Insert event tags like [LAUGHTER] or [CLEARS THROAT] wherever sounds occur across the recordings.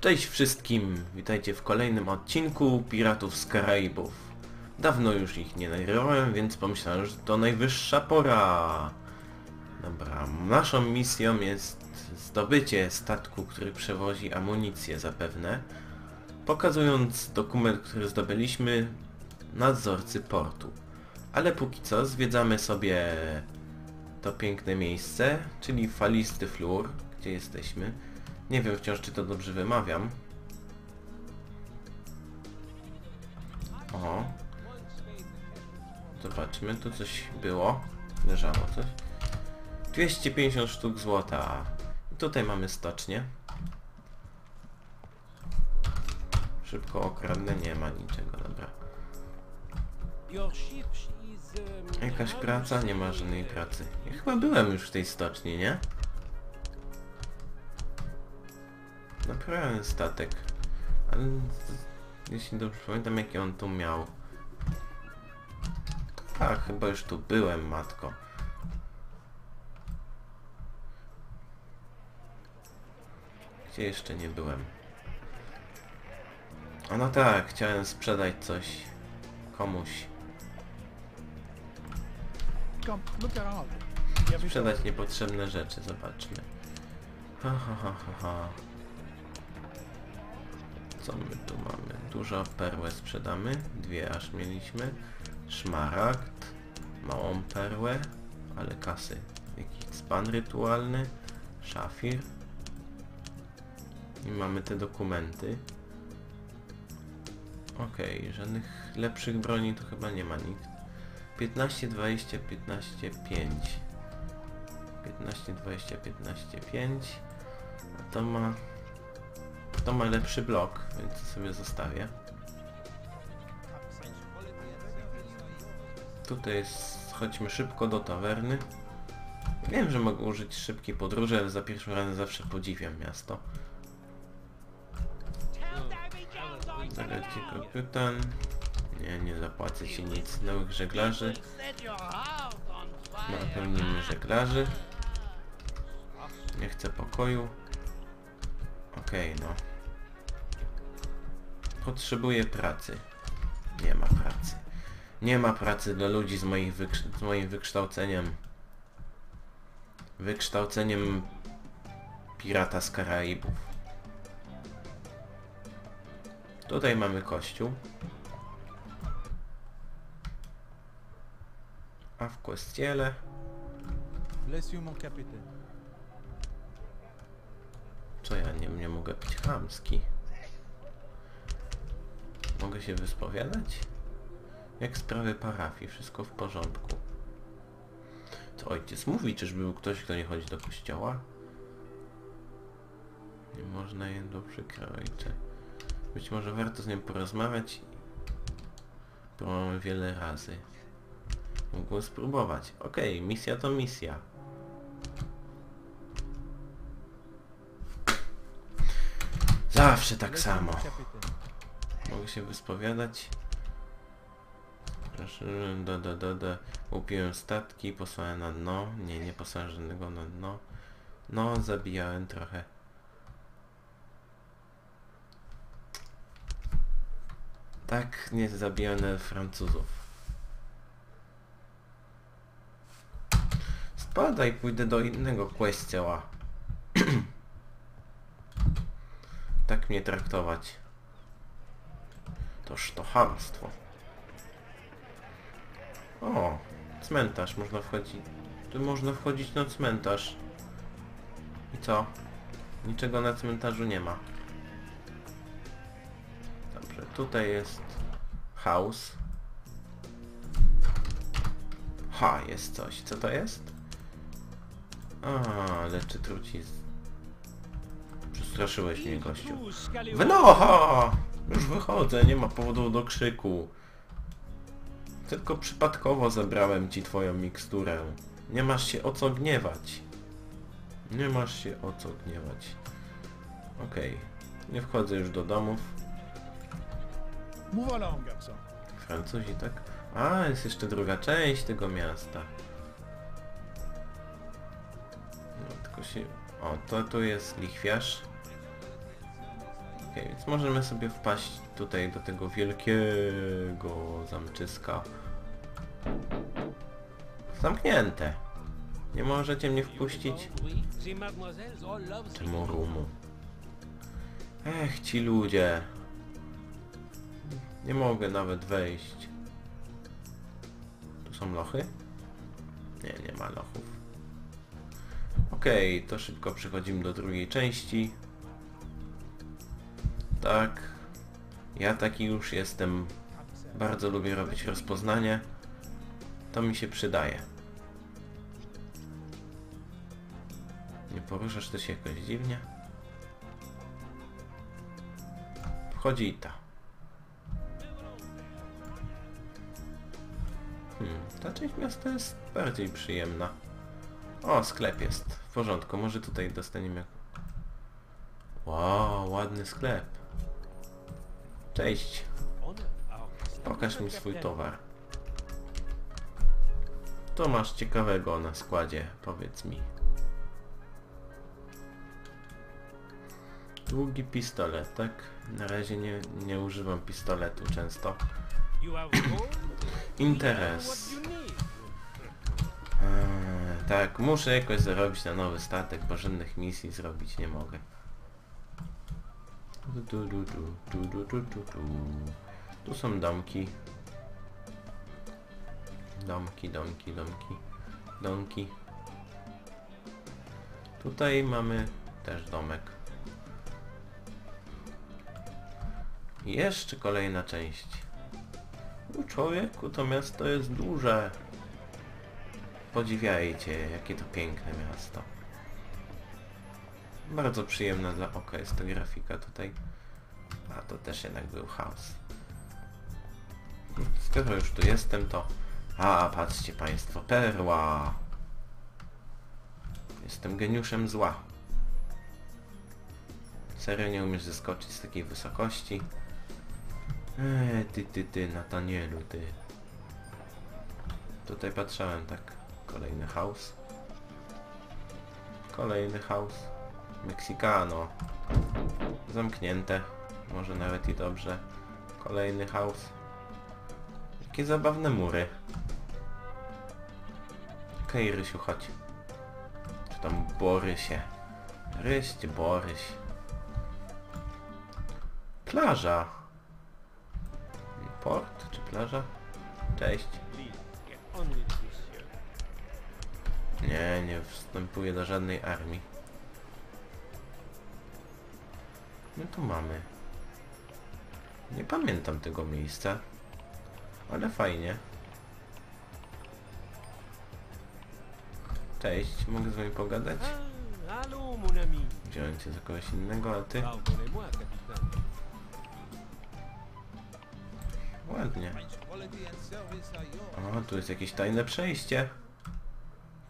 Cześć wszystkim, witajcie w kolejnym odcinku Piratów z Karaibów. Dawno już ich nie nagrywałem, więc pomyślałem, że to najwyższa pora. Dobra, naszą misją jest zdobycie statku, który przewozi amunicję zapewne, pokazując dokument, który zdobyliśmy nadzorcy portu. Ale póki co zwiedzamy sobie to piękne miejsce, czyli falisty flur, gdzie jesteśmy. Nie wiem wciąż, czy to dobrze wymawiam. O. Zobaczmy, tu coś było. Leżało coś. 250 sztuk złota. Tutaj mamy stocznię. Szybko okradnę, nie ma niczego, dobra. Jakaś praca? Nie ma żadnej pracy. Ja chyba byłem już w tej stoczni, nie? Naprawiałem statek. Ale jeśli dobrze pamiętam jaki on tu miał. Tak, chyba już tu byłem, matko. Gdzie jeszcze nie byłem? A no tak, chciałem sprzedać coś komuś. Sprzedać niepotrzebne rzeczy, zobaczmy. Ha, ha, ha, ha, ha. Co my tu mamy? Dużo perłę sprzedamy. Dwie aż mieliśmy. Szmaragd. Małą perłę. Ale kasy. Jakiś span rytualny. Szafir. I mamy te dokumenty. Okej, żadnych lepszych broni tu chyba nie ma nikt. 15, 20, 15, 5. 15, 20, 15, 5. A to ma... To ma lepszy blok, więc sobie zostawię. Tutaj jest... Chodźmy szybko do tawerny. Wiem, że mogę użyć szybkiej podróży, ale za pierwszym razem zawsze podziwiam miasto. Zagadźcie kapitan. Nie, nie zapłacę ci nic. Nowych żeglarzy. Napełnimy żeglarzy. Nie chcę pokoju. Okej, no. Potrzebuję pracy. Nie ma pracy. Nie ma pracy dla ludzi z, moich wykrz- z moim wykształceniem. Wykształceniem pirata z Karaibów. Tutaj mamy kościół. A w kościele. Co ja nie, nie mogę być chamski? Mogę się wyspowiadać? Jak sprawy parafii? Wszystko w porządku. Co ojciec mówi? Czyż był ktoś, kto nie chodzi do kościoła? Nie można je dobrze ojcze. Być może warto z nim porozmawiać. Próbowałem wiele razy. Mógłbym spróbować. Okej, misja to misja. Zawsze tak samo. Mogę się wyspowiadać. Proszę, do, do, do, do. Upiłem statki, posłałem na dno. Nie, nie posłałem żadnego na dno. No, zabijałem trochę. Tak, nie zabijane Francuzów. Spadaj, pójdę do innego kościoła. [CLEARS THROAT] tak mnie traktować. Toż to hamstwo. O, cmentarz, można wchodzić. Tu można wchodzić na cmentarz. I co? Niczego na cmentarzu nie ma. Dobrze, tutaj jest house. Ha, jest coś. Co to jest? A, leczy trucizn. Przestraszyłeś mnie, gościu. Wynocha! Już wychodzę, nie ma powodu do krzyku. Tylko przypadkowo zebrałem ci twoją miksturę. Nie masz się o co gniewać. Nie masz się o co gniewać. Okej. Nie wchodzę już do domów. Francuzi, tak? A, jest jeszcze druga część tego miasta. No, tylko się... O, to tu jest lichwiarz. Okej, więc możemy sobie wpaść tutaj do tego wielkiego zamczyska. Zamknięte. Nie możecie mnie wpuścić? Czemu rumu? Ech, ci ludzie. Nie mogę nawet wejść. Tu są lochy? Nie, nie ma lochów. Okej, to szybko przechodzimy do drugiej części. Tak. Ja taki już jestem. Bardzo lubię robić rozpoznanie. To mi się przydaje. Nie poruszasz ty się jakoś dziwnie? Wchodzi i ta. Hmm, ta część miasta jest bardziej przyjemna. O, sklep jest. W porządku, może tutaj dostaniemy... Wow, ładny sklep. Cześć. Pokaż mi swój towar. Co masz ciekawego na składzie? Powiedz mi. Długi pistolet, tak? Na razie nie, nie używam pistoletu często. [COUGHS] Interes. Eee, tak, muszę jakoś zarobić na nowy statek, bo żadnych misji zrobić nie mogę. Du, du, du, du, du, du. Tu są domki. Domki, domki, domki. Domki. Tutaj mamy też domek. Jeszcze kolejna część. U człowieku to miasto jest duże. Podziwiajcie, jakie to piękne miasto. Bardzo przyjemna dla oka jest to grafika tutaj. A to też jednak był chaos. Skoro już tu jestem, to... A, patrzcie państwo, perła! Jestem geniuszem zła. Serio nie umiesz zeskoczyć z takiej wysokości? Eee, ty, ty, ty, Natanielu, ty. Tutaj patrzałem tak. Kolejny house. Kolejny house. Mexicano. Zamknięte. Może nawet i dobrze. Kolejny house. Jakie zabawne mury. Okej, Rysiu, chodź. Czy tam Borysie? Ryś czy Boryś? Plaża. Port czy plaża? Cześć. Nie, nie wstępuję do żadnej armii. My tu mamy. Nie pamiętam tego miejsca. Ale fajnie. Cześć, mogę z wami pogadać? Wziąłem cię za kogoś innego, a ty? Ładnie. O, tu jest jakieś tajne przejście.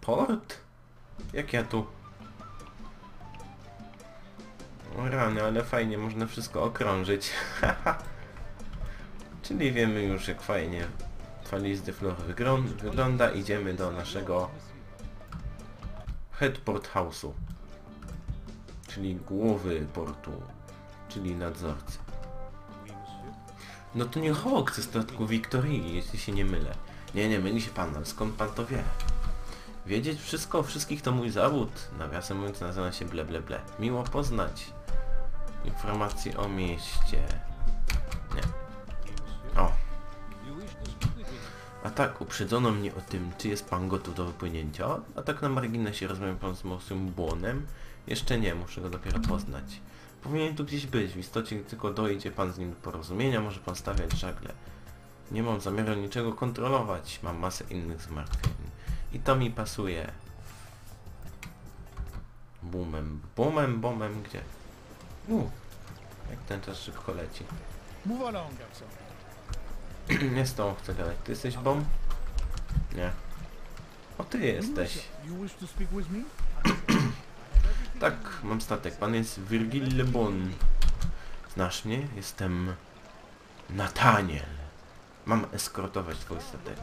Port? Jak ja tu? Rany, ale fajnie, można wszystko okrążyć. [LAUGHS] Czyli wiemy już jak fajnie Faliz de Flor wyglą- wygląda. Idziemy do naszego Headport House'u. Czyli głowy portu. Czyli nadzorcy. No to nie Hawk ze statku Wiktorii, jeśli się nie mylę. Nie, nie myli się pan, ale skąd pan to wie? Wiedzieć wszystko o wszystkich to mój zawód. Nawiasem mówiąc nazywa się ble ble ble. Miło poznać. Informacje o mieście. Nie. O. A tak, uprzedzono mnie o tym, czy jest pan gotów do wypłynięcia. A tak na marginesie rozmawiam pan z mocnym błonem. Jeszcze nie, muszę go dopiero poznać. Powinien tu gdzieś być, w istocie tylko dojdzie pan z nim do porozumienia, może pan stawiać żagle. Nie mam zamiaru niczego kontrolować, mam masę innych zmartwień. I to mi pasuje. Bumem, bumem, bomem, gdzie? U, jak ten czas szybko leci. Move along. Nie z tą chcę gadać. Ty jesteś bom? Nie. O, ty jesteś. You wish to speak with me? [CLEARS THROAT] Tak, mam statek. Pan jest Virgil Le Bon. Znasz mnie? Jestem Nataniel. Mam eskortować twój statek.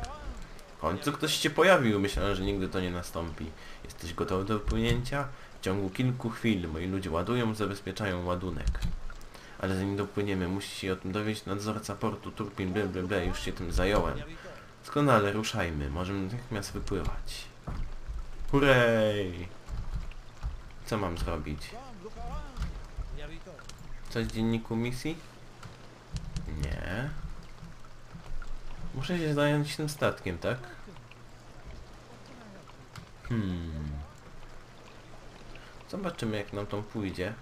W końcu ktoś się pojawił. Myślałem, że nigdy to nie nastąpi. Jesteś gotowy do wypłynięcia? Ciągu kilku chwil moi ludzie ładują, zabezpieczają ładunek. Ale zanim dopłyniemy, musi się o tym dowiedzieć nadzorca portu Turpin, ble, ble, ble, już się tym zająłem. Doskonale, ruszajmy. Możemy natychmiast wypływać. Hurray! Co mam zrobić? Coś w dzienniku misji? Nie. Muszę się zająć tym statkiem, tak? Hmm. Zobaczymy jak nam to pójdzie.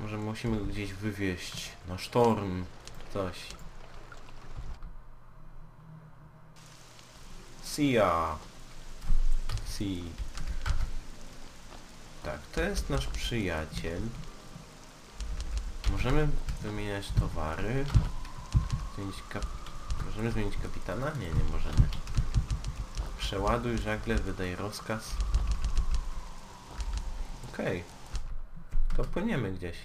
Może musimy go gdzieś wywieźć na sztorm, coś. Sia. Si. Tak, to jest nasz przyjaciel. Możemy wymieniać towary. Zmienić kap... Możemy zmienić kapitana? Nie, nie możemy. Przeładuj żagle, wydaj rozkaz. Okej. To płyniemy gdzieś.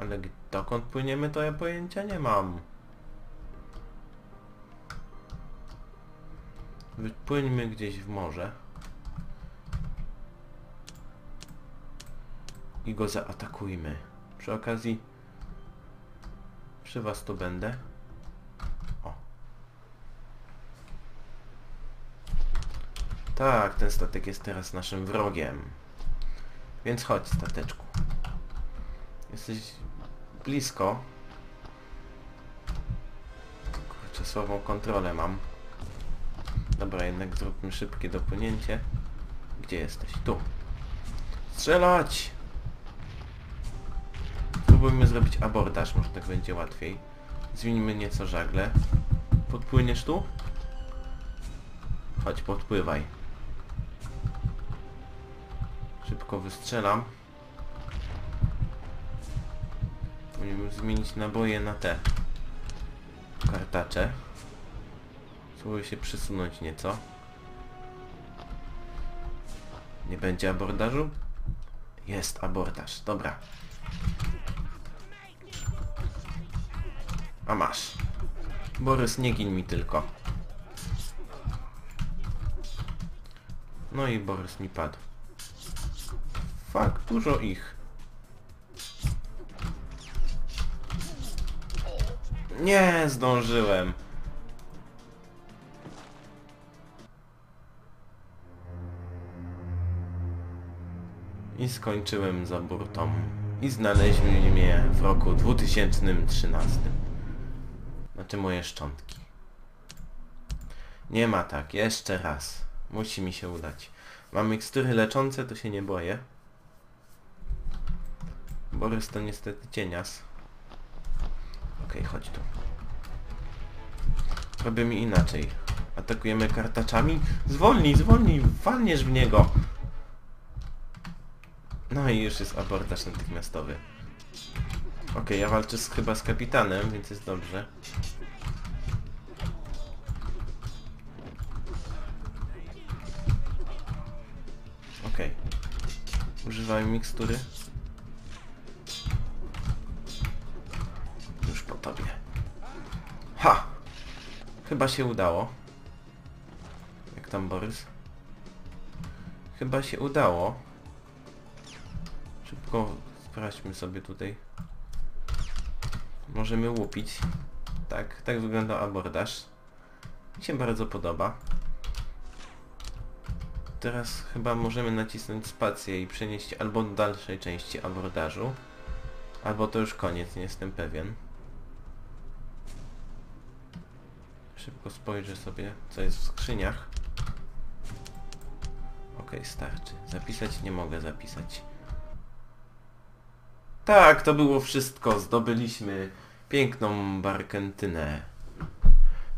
Ale dokąd płyniemy to ja pojęcia nie mam. Wypłyńmy gdzieś w morze. I go zaatakujmy. Przy okazji... Przy was tu będę. Tak, ten statek jest teraz naszym wrogiem. Więc chodź, stateczku. Jesteś blisko. Słabą kontrolę mam. Dobra, jednak zróbmy szybkie dopłynięcie. Gdzie jesteś? Tu. Strzelać! Spróbujmy zrobić abordaż, może tak będzie łatwiej. Zwinimy nieco żagle. Podpłyniesz tu? Chodź, podpływaj. Szybko wystrzelam. Powinien zmienić naboje na te kartacze. Spróbuję się przysunąć nieco. Nie będzie abordażu? Jest abordaż, dobra. A masz. Borys, nie gin mi tylko. No i Borys mi padł. Fak, dużo ich. Nie, zdążyłem. I skończyłem za burtą. I znaleźli mnie w roku 2013. Znaczy moje szczątki. Nie ma tak, jeszcze raz. Musi mi się udać. Mam mikstury leczące, to się nie boję. Borys to niestety cienias. Okej, chodź tu. Robimy inaczej. Atakujemy kartaczami. Zwolnij, zwolnij, walniesz w niego. No i już jest abordaż natychmiastowy. Okej, ja walczę z, chyba z kapitanem, więc jest dobrze. Okej. Używamy mikstury. Chyba się udało. Jak tam Borys? Chyba się udało. Szybko sprawdźmy sobie tutaj. Możemy łupić. Tak, tak wygląda abordaż. Mi się bardzo podoba. Teraz chyba możemy nacisnąć spację i przenieść albo do dalszej części abordażu, albo to już koniec, nie jestem pewien. Szybko spojrzę sobie, co jest w skrzyniach. Okej, starczy. Zapisać nie mogę zapisać. Tak, to było wszystko. Zdobyliśmy piękną barkentynę.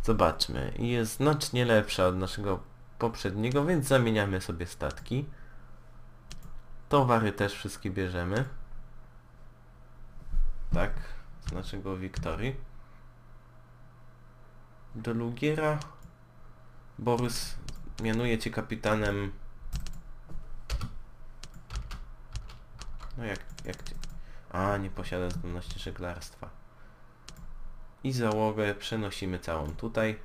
Zobaczmy. Jest znacznie lepsza od naszego poprzedniego, więc zamieniamy sobie statki. Towary też wszystkie bierzemy. Tak, z naszego Wiktorii. Do Lugiera. Borys mianuje cię kapitanem. No jak, jak cię... A, nie posiada zdolności żeglarstwa. I załogę przenosimy całą tutaj.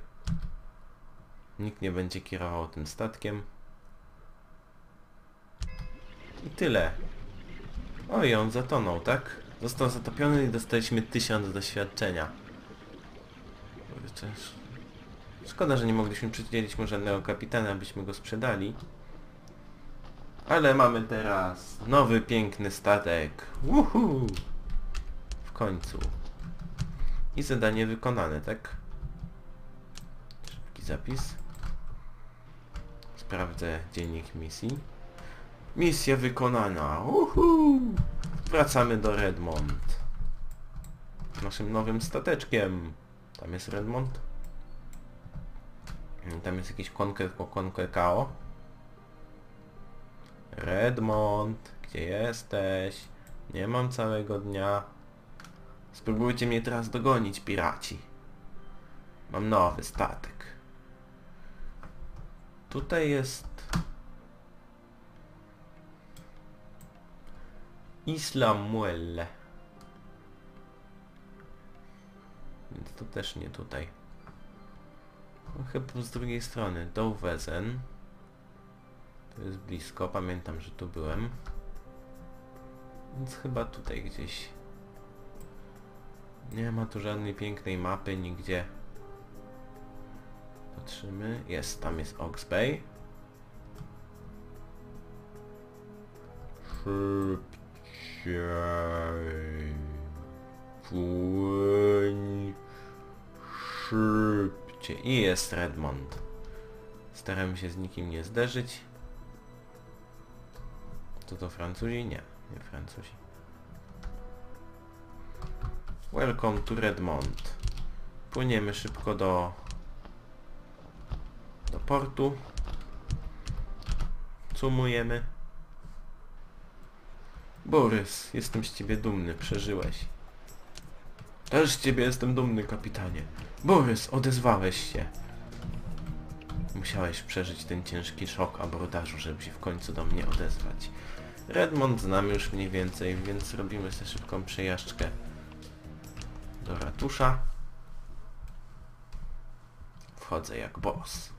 Nikt nie będzie kierował tym statkiem. I tyle. O i on zatonął, tak? Został zatopiony i dostaliśmy tysiąc doświadczenia. Kurczę, Szkoda, że nie mogliśmy przydzielić mu żadnego kapitana, abyśmy go sprzedali. Ale mamy teraz nowy, piękny statek. Woohoo! W końcu. I zadanie wykonane, tak? Szybki zapis. Sprawdzę dziennik misji. Misja wykonana. Uhu! Wracamy do Redmond. Naszym nowym stateczkiem. Tam jest Redmond. Tam jest jakiś Conquer po Conquer KO. Redmond, gdzie jesteś? Nie mam całego dnia. Spróbujcie mnie teraz dogonić, piraci. Mam nowy statek. Tutaj jest... Isla Muelle. Więc to też nie tutaj. Chyba z drugiej strony. Dołwezen. To jest blisko, pamiętam, że tu byłem. Więc chyba tutaj gdzieś. Nie ma tu żadnej pięknej mapy nigdzie. Patrzymy. Jest, tam jest Ox Bay. Szybciej. Płyń. Szybciej. I jest Redmond. Staramy się z nikim nie zderzyć. To to Francuzi? Nie, nie Francuzi. Welcome to Redmond. Płyniemy szybko do do portu. Sumujemy. Borys, jestem z ciebie dumny, przeżyłeś. Też z ciebie jestem dumny, kapitanie. Borys, odezwałeś się. Musiałeś przeżyć ten ciężki szok abordażu, żeby się w końcu do mnie odezwać. Redmond znamy już mniej więcej, więc robimy sobie szybką przejażdżkę do ratusza. Wchodzę jak boss.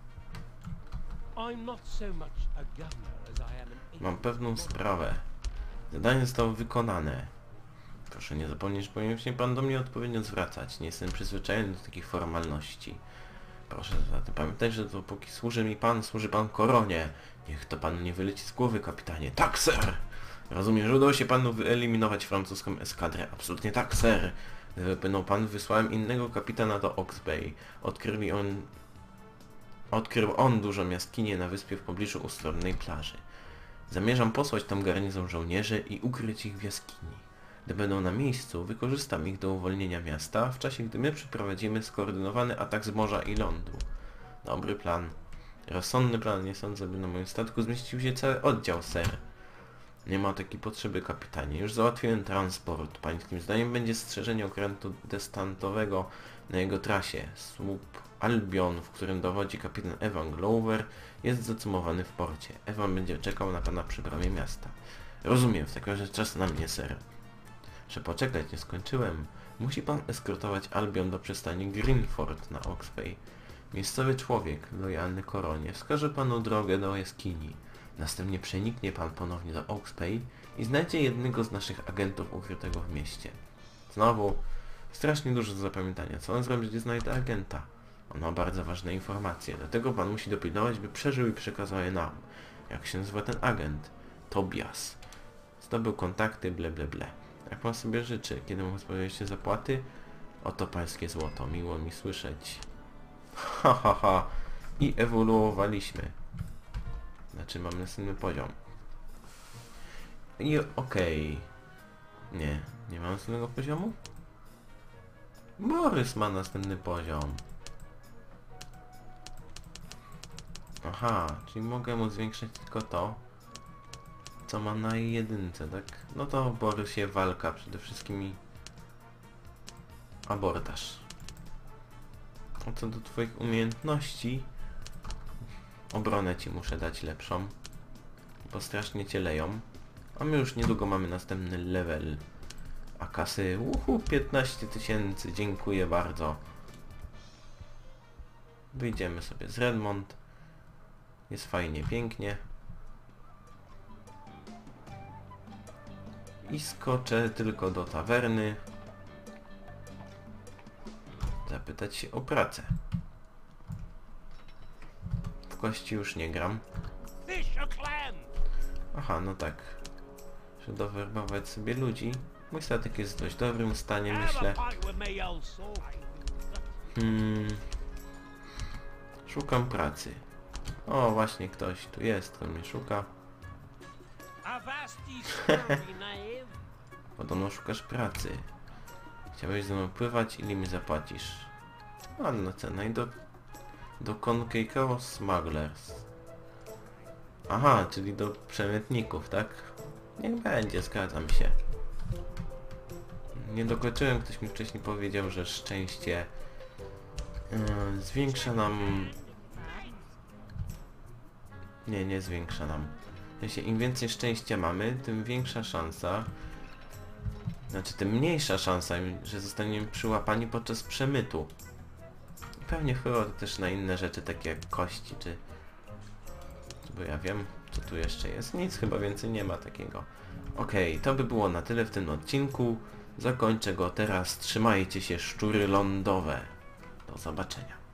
Mam pewną sprawę. Zadanie zostało wykonane. Proszę nie zapomnieć, powinien się pan do mnie odpowiednio zwracać. Nie jestem przyzwyczajony do takich formalności. Proszę zatem pamiętać, że dopóki służy mi pan, służy pan koronie. Niech to panu nie wyleci z głowy, kapitanie. Tak, sir! Rozumiem, że udało się panu wyeliminować francuską eskadrę. Absolutnie tak, sir! Gdyby pan, wysłałem innego kapitana do Ox Bay. Odkryli on... Odkrył on dużą jaskinię na wyspie w pobliżu ustronnej plaży. Zamierzam posłać tam garnizon żołnierzy i ukryć ich w jaskini. Gdy będą na miejscu, wykorzystam ich do uwolnienia miasta, w czasie gdy my przeprowadzimy skoordynowany atak z morza i lądu. Dobry plan. Rozsądny plan, nie sądzę, by na moim statku zmieścił się cały oddział, ser. Nie ma takiej potrzeby, kapitanie. Już załatwiłem transport. Pańskim zdaniem będzie strzeżenie okrętu destantowego na jego trasie. Słup Albion, w którym dowodzi kapitan Evan Glover, jest zacumowany w porcie. Evan będzie czekał na pana przy bramie miasta. Rozumiem, w takim razie czas na mnie, ser. Że poczekać, nie skończyłem. Musi pan eskortować Albion do przystani Greenford na Oxbay. Miejscowy człowiek, lojalny koronie, wskaże panu drogę do jaskini. Następnie przeniknie pan ponownie do Oxbay i znajdzie jednego z naszych agentów ukrytego w mieście. Znowu, strasznie dużo do zapamiętania. Co on zrobi, gdy znajdzie agenta? On ma bardzo ważne informacje, dlatego pan musi dopilnować, by przeżył i przekazał je nam. Jak się nazywa ten agent? Tobias. Zdobył kontakty, ble ble ble. Jak pan sobie życzy, kiedy mu się zapłaty? Oto pańskie złoto, miło mi słyszeć. Ha ha ha. I ewoluowaliśmy. Znaczy mamy następny poziom. I okej. Nie, nie mam następnego poziomu? Borys ma następny poziom. Aha, czyli mogę mu zwiększyć tylko to, co ma na jedynce, tak? No to Borysie walka przede wszystkim i abordaż. A co do twoich umiejętności, obronę ci muszę dać lepszą, bo strasznie cię leją. A my już niedługo mamy następny level. A kasy, uhu, 15 tysięcy, dziękuję bardzo. Wyjdziemy sobie z Redmond. Jest fajnie, pięknie. I skoczę tylko do tawerny. Zapytać się o pracę. W kości już nie gram. Aha, no tak. Że dowerbować sobie ludzi. Mój statek jest w dość dobrym stanie, myślę. Hmm. Szukam pracy. O, właśnie ktoś tu jest, kto mnie szuka. [LAUGHS] Podobno szukasz pracy. Chciałeś ze mną pływać, ile mi zapłacisz? Ładna cena i do... Do Concaico Smugglers. Aha, czyli do przemytników, tak? Niech będzie, zgadzam się. Nie dokończyłem, ktoś mi wcześniej powiedział, że szczęście yy, zwiększa nam... Nie, nie zwiększa nam. W sensie, im więcej szczęścia mamy, tym większa szansa, znaczy tym mniejsza szansa, że zostaniemy przyłapani podczas przemytu. I pewnie to też na inne rzeczy, takie jak kości, czy... Bo ja wiem, co tu jeszcze jest. Nic chyba więcej nie ma takiego. Okej, to by było na tyle w tym odcinku. Zakończę go teraz. Trzymajcie się, szczury lądowe. Do zobaczenia.